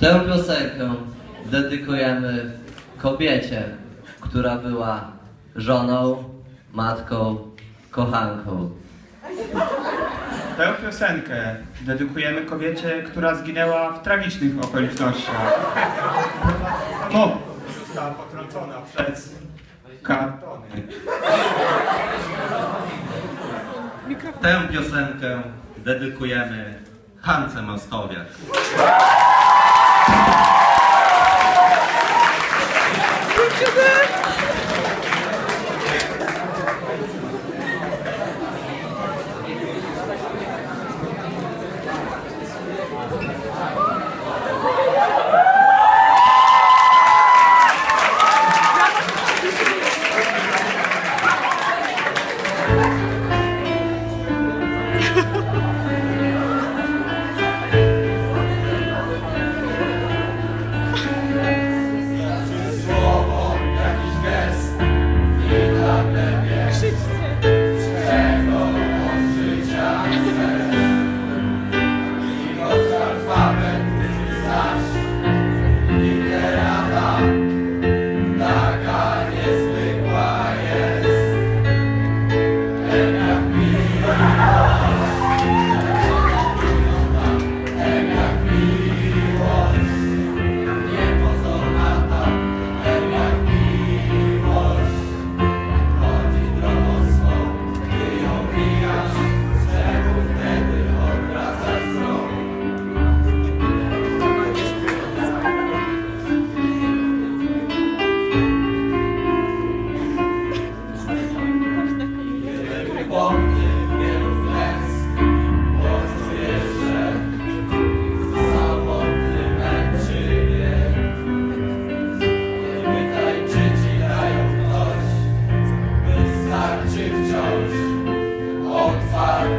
Tę piosenkę dedykujemy kobiecie, która była żoną, matką, kochanką. Tę piosenkę dedykujemy kobiecie, która zginęła w tragicznych okolicznościach. No, została potrącona przez kartony. Tę piosenkę dedykujemy Hance Mostowiak. Thank you.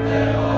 Lord.